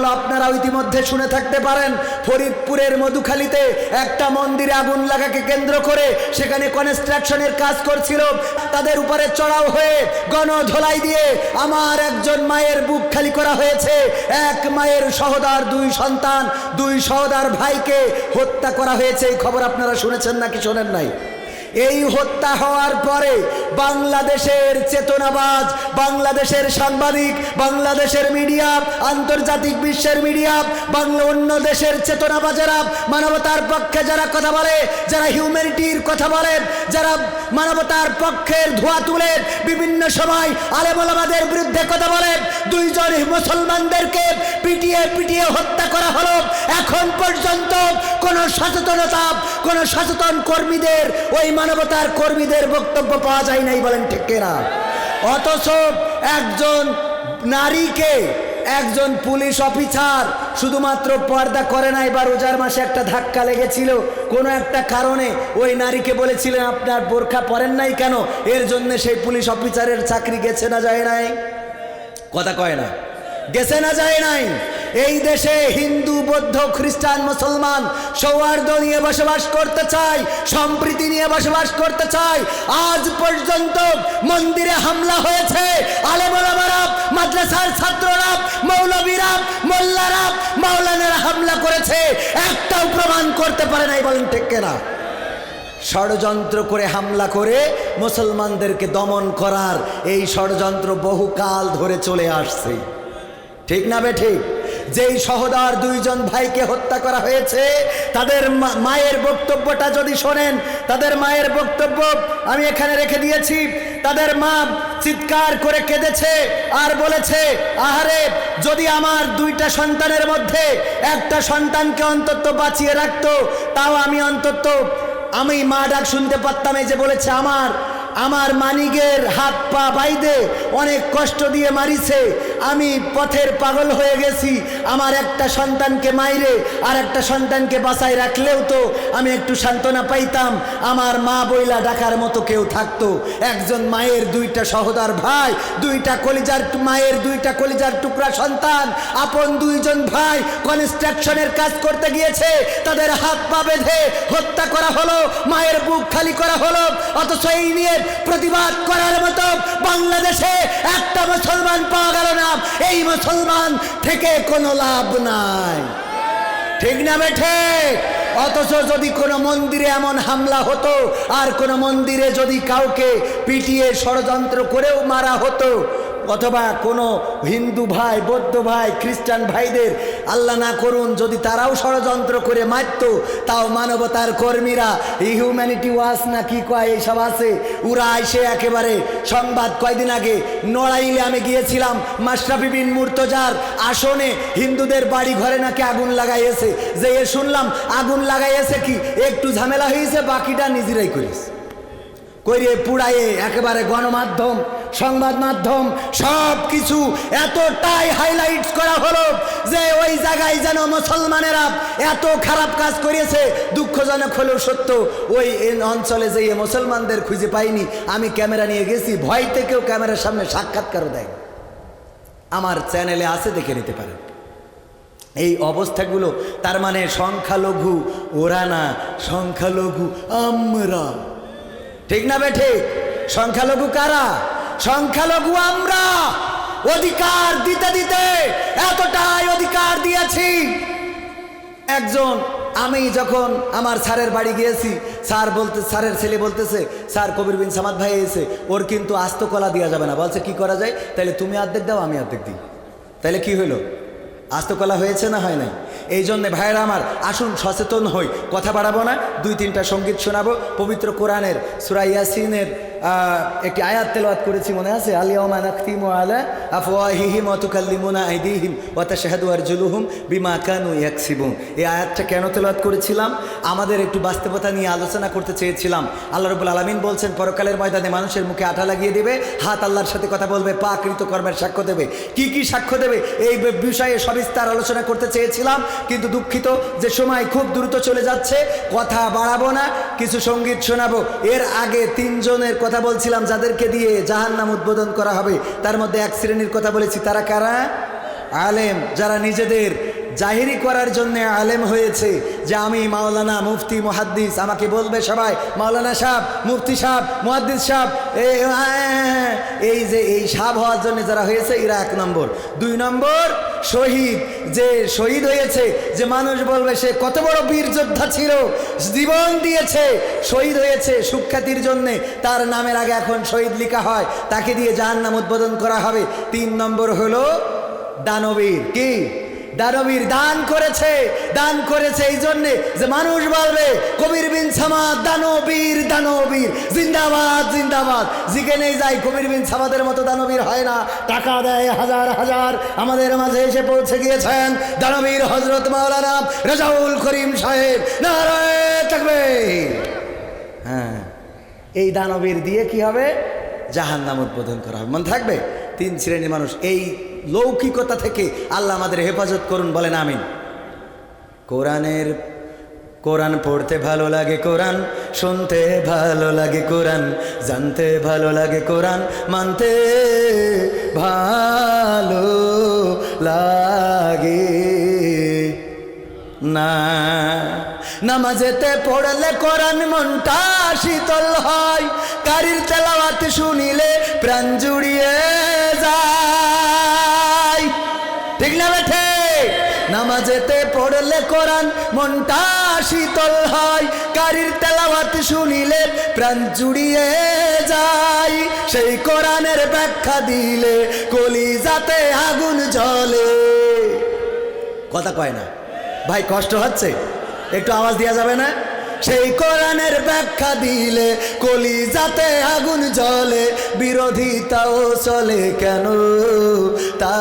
হলো আপনারা ইতিমধ্যে শুনে থাকতে পারেন, ফরিদপুরের মধুখালীতে একটা মন্দিরে আগুন লাগাকে কেন্দ্র করে সেখানে কনস্ট্রাকশনের কাজ করছিল। তাদের উপরে চড়াও হয়ে গণধোলাই দিয়ে আমার একজন মায়ের বুক খালি করা হয়েছে। এক মায়ের সহদার, দুই সন্তান, দুই সহদার ভাইকে হত্যা করা হয়েছে। এই খবর আপনারা শুনেছেন নাকি শোনেন নাই? এই হত্যা হওয়ার পরে বাংলাদেশের চেতনাবাজ, বাংলাদেশের সাংবাদিক, বাংলাদেশের মিডিয়া, আন্তর্জাতিক বিশ্বের মিডিয়া, বাংলা অন্য দেশের চেতনাবাজেরা, মানবতার পক্ষে যারা কথা বলে, যারা হিউম্যানিটির কথা বলে, যারা মানবতার পক্ষের ধোয়া তুলে বিভিন্ন সময় আলেমলামাদের বিরুদ্ধে কথা বলে, দুইজন মুসলমানদেরকে পিটিয়ে পিটিয়ে হত্যা করা হলো। এখন পর্যন্ত কোনো সচেতনতা, কোনো সচেতন কর্মীদের ওই মানবতার কর্মীদের বক্তব্য পাওয়া যায় নাই বলেন ঠিক না অথচ একজন নারীকে একজন পুলিশ অফিসার শুধুমাত্র পর্দা করে নাই বা রোজার মাসে একটা ধাক্কা লেগেছিল। কোনো একটা কারণে ওই নারীকে বলেছিলেন, আপনার বোরখা পরেন নাই কেন? এর জন্য সেই পুলিশ অফিসারের চাকরি গেছে না যায় নাই? কথা কয় না। গেছে না যায় নাই। এই দেশে হিন্দু, বৌদ্ধ, খ্রিস্টান, মুসলমান সৌহার্দ্য নিয়ে বসবাস করতে চায়, সম্প্রীতি নিয়ে বসবাস করতে চায়। আজ পর্যন্ত মন্দিরে হামলা হয়েছে। আলেমারা মাদ্রাসার ছাত্ররা, মৌলবীরা, মোল্লারা মাওলানারা হামলা করেছে। একটাও প্রমাণ করতে পারে নাই বলেন ঠিক ষড়যন্ত্র করে হামলা করে মুসলমানদেরকে দমন করার এই ষড়যন্ত্র বহুকাল ধরে চলে আসছে। ঠিক না বে ঠিক? যেই সহদার দুইজন ভাইকে হত্যা করা হয়েছে, তাদের মায়ের বক্তব্যটা যদি শোনেন, তাদের মায়ের বক্তব্য আমি এখানে রেখে দিয়েছি। তাদের মা চিৎকার করে কেঁদেছে আর বলেছে, আহারে, যদি আমার দুইটা সন্তানের মধ্যে একটা সন্তানকে অন্তত বাঁচিয়ে রাখতো, তাও আমি অন্তত, আমি মা ডাক শুনতে পারতাম এই যে বলেছে আমার আমার মানিকের হাত পা বাইদে অনেক কষ্ট দিয়ে মারিছে। আমি পথের পাগল হয়ে গেছি। আমার একটা সন্তানকে মাইরে আর একটা সন্তানকে বাঁচায় রাখলেও তো আমি একটু সান্ত্বনা পাইতাম। আমার মা বইলা ডাকার মতো কেউ থাকতো। একজন মায়ের দুইটা সহদার ভাই, দুইটা কলিজার মায়ের দুইটা কলিজার টুকরা সন্তান, আপন দুইজন ভাই কনস্ট্রাকশনের কাজ করতে গিয়েছে। তাদের হাত পা বেঁধে হত্যা করা হলো, মায়ের বুক খালি করা হলো। অথচ এই নিয়ে প্রতিবাদ করার মতো বাংলাদেশে একটা মুসলমান পাওয়া গেল না। এই মুসলমান থেকে কোনো লাভ নাই। ঠিক না বেঠে? অথচ যদি কোনো মন্দিরে এমন হামলা হতো, আর কোনো মন্দিরে যদি কাউকে পিটিয়ে ষড়যন্ত্র করেও মারা হতো অথবা কোনো হিন্দু ভাই, বৌদ্ধ ভাই, খ্রিস্টান ভাইদের আল্লাহ না করুন, যদি তারাও ষড়যন্ত্র করে মারত, তাও মানবতার কর্মীরা, এই হিউম্যানিটি ওয়াচ না কি কয়, এইসব আছে? উরা এসে একেবারে সংবাদ কয়দিন আগে নড়াইলে আমি গিয়েছিলাম মাশরাফি বিন মুর্তজার আসনে, হিন্দুদের বাড়ি ঘরে নাকি আগুন লাগাইয়েছে। যে এ শুনলাম, আগুন লাগাইয়েছে কি? একটু ঝামেলা হয়েছে, বাকিটা নিজেরাই করেছে করিয়ে পুড়াইয়ে একেবারে গণমাধ্যম সংবাদ মাধ্যম সব কিছু এতটাই হাইলাইটস করা হলো যে ওই জায়গায় যেন মুসলমানেরা এত খারাপ কাজ করেছে, দুঃখজনক হলেও সত্য। ওই অঞ্চলে যে মুসলমানদের খুঁজে পাইনি, আমি ক্যামেরা নিয়ে গেছি, ভয় থেকেও ক্যামেরার সামনে সাক্ষাৎকারও দেয়। আমার চ্যানেলে আছে দেখে নিতে পারেন। এই অবস্থাগুলো, তার মানে সংখ্যালঘু, ওরা না সংখ্যালঘু, আমরা। ঠিক না বেঠে সংখ্যালঘু কারা? সংখ্যালঘু আমরা অধিকার দিতে দিতে এতটাই অধিকার দিয়েছি। একজন, আমি যখন আমার স্যারের বাড়ি গিয়েছি, স্যার বলতে স্যারের ছেলে বলতেছে, স্যার, কবির বিন সামাদ ভাই এসে, ওর কিন্তু আস্ত কলা দেওয়া যাবে না। বলছে, কি করা যায়? তাহলে তুমি অর্ধেক দাও, আমি অর্ধেক দিই। তাহলে কি হইল? আস্ত কলা হয়েছে না হয় নাই? এই জন্যে ভাইয়েরা আমার, আসুন সচেতন হই, কথা বাড়াবো না, দুই তিনটা সংগীত শোনাবো, পবিত্র কোরআনের সুরাইয়াসিনের একটি আয়াত তেলাওয়াত করেছি, মনে আছে? আয়াতটা কেন তেলাওয়াত করেছিলাম? আমাদের একটু বাস্তবতা নিয়ে আলোচনা করতে চেয়েছিলাম। আল্লাহ রাব্বুল আলামিন বলছেন, পরকালের ময়দানে মানুষের মুখে আঠা লাগিয়ে দেবে, হাত আল্লাহর সাথে কথা বলবে, পা কৃত কর্মের সাক্ষ্য দেবে। কি কি সাক্ষ্য দেবে? এই বিষয়ে সবিস্তার আলোচনা করতে চেয়েছিলাম, কিন্তু দুঃখিত যে সময় খুব দ্রুত চলে যাচ্ছে, কথা বাড়াবো না, কিছু সংগীত শোনাবো। এর আগে তিনজনের কথা বলছিলাম যাদেরকে দিয়ে জাহান নাম উদ্বোধন করা হবে, তার মধ্যে এক শ্রেণির কথা বলেছি। তারা কারা? আলেম, যারা নিজেদের জাহিরি করার জন্য আলেম হয়েছে যে আমি মাওলানা মুফতি মুহাদ্দিস। আমাকে বলবে সবাই, মাওলানা সাহ মুফতি সাহ মুহাদ্দিস সাহ এই যে, এই সাহ হওয়ার জন্য যারা হয়েছে, এরা এক নম্বর। দুই নম্বর, শহীদ। যে শহীদ হয়েছে, যে মানুষ বলবে সে কত বড় বীর যোদ্ধা ছিল, জীবন দিয়েছে, শহীদ হয়েছে সুখ্যাতির জন্যে। তার নামের আগে এখন শহীদ লেখা হয়, তাকে দিয়ে জাহান্নাম উদ্বোধন করা হবে। তিন নম্বর হলো দানবীর। কি? দানবীর দান করেছে দান করেছে এই জন্যে যে মানুষ বলবে, কবির বিন সামাদ, দানবীর দানবীর, জিন্দাবাদ জিন্দাবাদ। যেখানে যাই, কবির বিন সামাদের মতো দানবীর হয় না। টাকা দেয় হাজার হাজার, আমাদের মাঝে এসে পৌঁছে গিয়েছেন দানবীর হজরত মাওলানা রাজাউল করিম সাহেব। নারায় থাকবে হ্যাঁ এই দানবীর দিয়ে কি হবে? জাহান নাম উদ্বোধন করা হবে। মন থাকবে? তিন শ্রেণির মানুষ, এই লৌকিকতা থেকে আল্লাহ আমাদের হেফাজত করুন, বলেন আমিন। কোরআনের, কোরআন পড়তে ভালো লাগে কোরআন, শুনতে ভালো লাগে কোরআন, জানতে ভালো লাগে কোরআন, মানতে ভালো লাগে। না, নামাজেতে পড়লে কোরআন মনটা শীতল হয় কারির তেলাওয়াত শুনিলে প্রাণ জুড়িয়ে যায়। ঠিক না বেঠে নামাজেতে পড়লে কোরআন মনটা শীতল হয় কারির তেলাওয়াত শুনিলে প্রাণ জুড়িয়ে যায়। সেই কোরআনের ব্যাখ্যা দিলে কলি যাতে আগুন জ্বলে। কথা কয় না। ভাই, কষ্ট হচ্ছে? একটু আওয়াজ দেওয়া যাবে না? সেই কোরআনের ব্যাখ্যা দিলে কলি যাতে আগুন জ্বলে, বিরোধিতাও চলে কেন? তা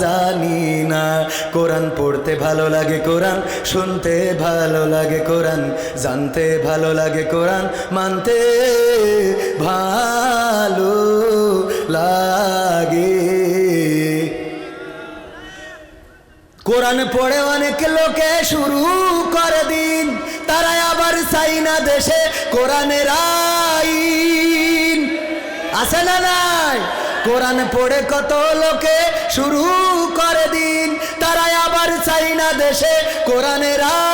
জানি না। কোরআন পড়তে ভালো লাগে কোরআন, শুনতে ভালো লাগে কোরআন, জানতে ভালো লাগে কোরআন, মানতে ভালো লাগে। কোরআন পড়ে অনেক লোকে শুরু করে দিন। তারা আবার চাই না দেশে কোরআনের আইন। আছে না নাই? কোরআন পড়ে কত লোকে শুরু করে দিন। তারাই আবার চাই না দেশে কোরআনের আইন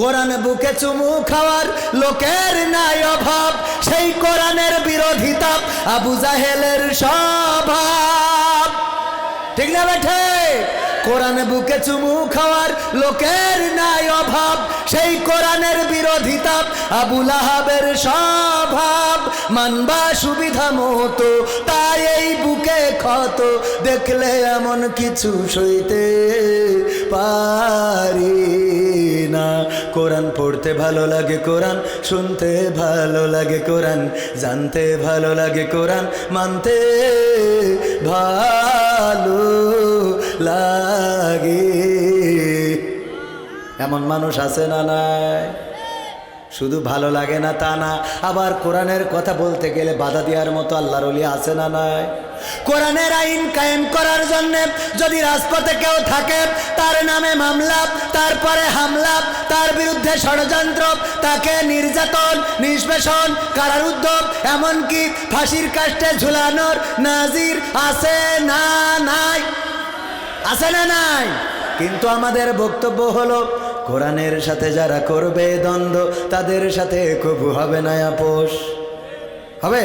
কোরআন বুকে চুমু খাওয়ার লোকের নাই অভাব, সেই কোরআনের বিরোধিতা আবু জাহেলের স্বভাব। ঠিক না বেঠে? কোরআন বুকে চুমু খাওয়ার লোকের নাই অভাব, সেই কোরআনের বিরোধিতা আবুল আহাবের স্বভাব। মানবা সুবিধা মতো, তাই এই বুকে ক্ষত দেখলে এমন কিছু সইতে পারি। না। কোরআন পড়তে ভালো লাগে কোরআন, শুনতে ভালো লাগে কোরআন, জানতে ভালো লাগে কোরআন, মানতে ভালো লাগে। এমন মানুষ আছে না নাই? শুধু ভালো লাগে না তা না। আবার কোরআনের কথা বলতে গেলে বাধা দেওয়ার মতো আল্লাহর আছে না নাই? কোরআনের আইন কায়েম করার জন্য যদি রাজপথে কেউ থাকে, তার নামে মামলা, তারপরে হামলা, তার বিরুদ্ধে ষড়যন্ত্র, তাকে নির্যাতন, নিষ্পেষণ কারারুদ্ধ এমনকি ফাঁসির কাষ্টে ঝুলানোর নাজির আছে না নাই? আছে না নাই? কিন্তু আমাদের বক্তব্য হলো, কোরআনের সাথে যারা করবে দ্বন্দ্ব, তাদের সাথে কবু হবে না আপোষ হবে?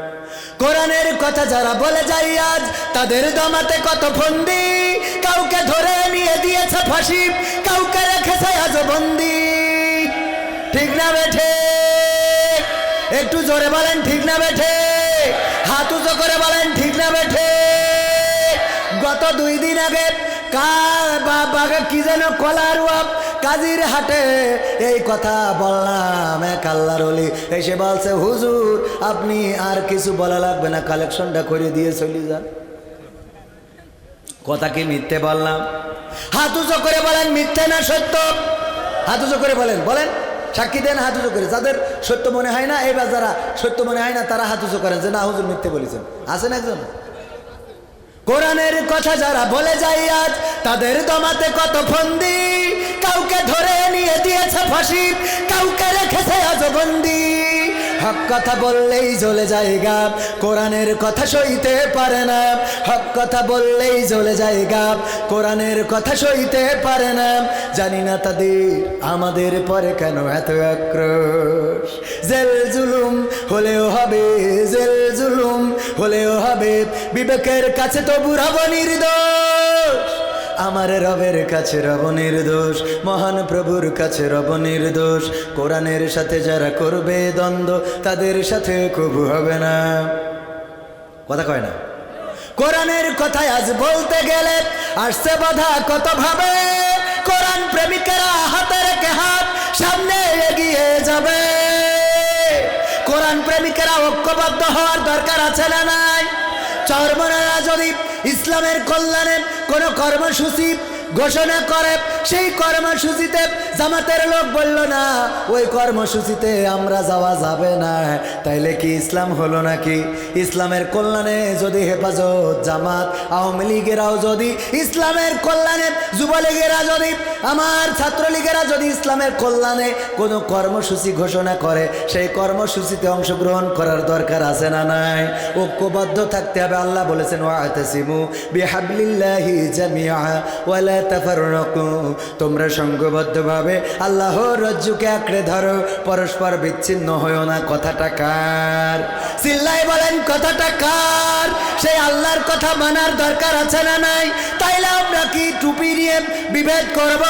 কোরআনের কথা যারা বলে যাই আজ, তাদের দমাতে কত ফন্দি। কাউকে ধরে নিয়ে দিয়েছে ফাঁসি, কাউকে রেখেছে আজ বন্দি। ঠিক না বেঠে? একটু জোরে বলেন, ঠিক না বেঠে? হাত উঁচু করে বলেন, ঠিক না বেঠে? গত দুই দিন আগে কার বা- বাগে কি যেন কলার কাজির হাটে এই কথা বললাম এক আল্লাহর অলি এসে বলছে, হুজুর, আপনি আর কিছু বলা লাগবে না কালেকশনটা করে দিয়ে চলে যান। কথা কি মিথ্যে বললাম? হাত উঁচু করে বলেন, মিথ্যে না সত্য? হাত উঁচু করে বলেন বলেন। সাক্ষী দেন হাত উঁচু করে। যাদের সত্য মনে হয় না, এবার যারা সত্য মনে হয় না, তারা হাত উঁচু করেন যে, না, হুজুর, মিথ্যে বলেছেন। আছেন একজন? কোরআনের কথা যারা বলে যায় আজ, তাদের দমাতে কত ফন্দি। কাউকে ধরে নিয়ে দিয়েছে ফাঁসি, কাউকে রেখেছে আজ বন্দি। হক কথা বললেই জ্বলে যায় গা কোরআনের কথা সইতে পারে না। হক কথা বললেই জ্বলে যায় গা কোরআনের কথা সইতে পারে না। জানি না তাদের আমাদের পরে কেন এত আক্রোশ। জেল জুলুম হলেও হবে বিবেকের কাছে তো বুড়াব নির্দোষ। আমার রবের কাছে রব নির্দোষ। মহান প্রভুর কাছে রব নির্দোষ। কোরআনের সাথে যারা করবে দ্বন্দ্ব, তাদের সাথে কবু হবে না। কথা কয় না? কোরআনের কথায় আজ বলতে গেলে আসছে বাধা কত ভাবে? কোরআন প্রেমিকেরা হাতে রেখে হাত সামনে এগিয়ে যাবে। কোরআন প্রেমিকেরা ঐক্যবদ্ধ হওয়ার দরকার আছে না নাই? চরমনারা যদি ইসলামের কল্যাণে কোনো কর্মসূচি ঘোষণা করে, সেই কর্মসূচিতে জামাতের লোক বলল, না, ওই কর্মসূচিতে আমরা যাওয়া যাবে না। তাইলে কি ইসলাম হলো নাকি? ইসলামের কল্যাণে যদি হেফাজত, জামাত, আওয়ামী লীগেরাও যদি, ইসলামের কল্যাণে, যুবলীগেরা যদি, আমার ছাত্রলীগেরা যদি ইসলামের কল্যাণে কোনো কর্মসূচি ঘোষণা করে, সেই কর্মসূচিতে অংশগ্রহণ করার দরকার আছে না নাই? ঐক্যবদ্ধ থাকতে হবে। আল্লাহ বলেছেন ওয়াতাসিমু বিহাবলিল্লাহি জামিআ তোমরা সংঘবদ্ধভাবে আল্লাহ রজ্জুকে আঁকড়ে ধরো, পরস্পর বিচ্ছিন্ন হয়েও না। কথাটা কার? চিল্লাই বলেন, কথাটা কার? সেই আল্লাহর কথা মানার দরকার আছে না নাই? তাইলে আমরা কি টুপি নিয়ে বিভেদ করব?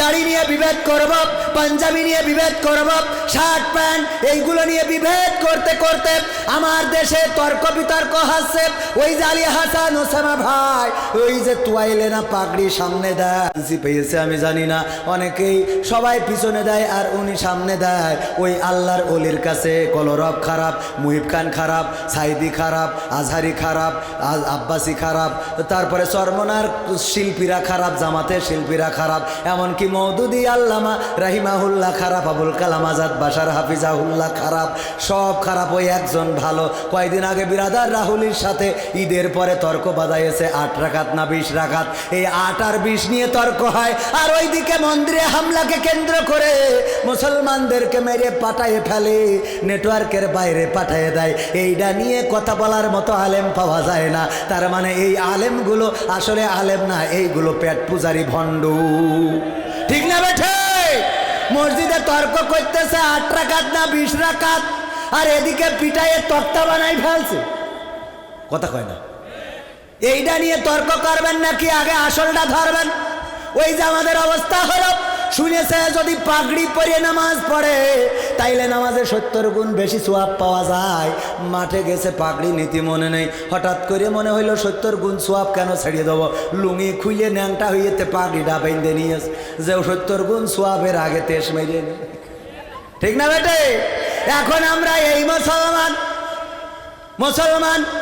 দাড়ি নিয়ে বিভেদ করব, পাঞ্জাবি নিয়ে বিভেদ করব, শার্ট, প্যান্ট, এইগুলো নিয়ে বিভেদ করতে করতে আমার দেশে তর্ক বিতর্ক হাসছে ওই আলী হাসান ওসামা ভাই, ওই যে তুয়াইলে না পাগড়ি সামনে দেয়। পেয়েছে, আমি জানি না, অনেকেই সবাই পিছনে দেয় আর উনি সামনে দেয়। ওই আল্লাহর অলির কাছে কলরব খারাপ, মুহিব খান খারাপ, সাইদি খারাপ, আজহারি খারাপ আব্বাসি খারাপ, তারপরে চরমনার শিল্পীরা খারাপ, জামাতের শিল্পীরা খারাপ, এমনকি মৌদুদি আল্লামা রাহিমাহুল্লাহ খারাপ, আবুল কালাম আজাদ বাসার হাফিজাহুল্লাহ খারাপ, সব খারাপ ওই একজন ভালো। কয়েকদিন আগে বিরাদার রাহুলির সাথে ঈদের পরে তর্ক বাজাইছে আট রাখাত না বিশ রাখাত এই আট আর বিশ নিয়ে তর্ক হয়, আর ওইদিকে মন্দিরে হামলাকে কেন্দ্র করে মুসলমানদেরকে মেরে পাঠায়ে ফেলে, নেটওয়ার্কের বাইরে পাঠিয়ে দেয়। এইটা নিয়ে কথা বলার মতো আলেম পাওয়া যায় না। তার মানে এই আলেমগুলো আসলে আলেম না, এইগুলো পেট পূজারি ভণ্ডু। ঠিক না বেঠে? মসজিদে তর্ক করতেছে আট রাকাত না বিশ রাকাত, আর এদিকে পিটাইয়ে তক্তা বানাই ফেলছে। কথা কয় না। এইটা নিয়ে তর্ক করবেন নাকি আগে আসলটা ধরবেন? ওই যে আমাদের অবস্থা হলো শুনেছে যদি পাগড়ি পরে নামাজ পড়ে, তাইলে নামাজে সত্তর গুণ বেশি সোয়াব পাওয়া যায়। মাঠে গেছে পাগড়ি, নীতি মনে নেই। হঠাৎ করে মনে হইল সত্তর গুণ সোয়াব কেন ছাড়িয়ে দেবো? লুঙি খুইলে ন্যাংটা হইয়েতে পাগড়িটা বাইন্দে নিয়ে যে সত্তর গুণ সোয়াবের আগে তেস মেরে। ঠিক না বেটে? এখন আমরা এই মুসলমান মুসলমান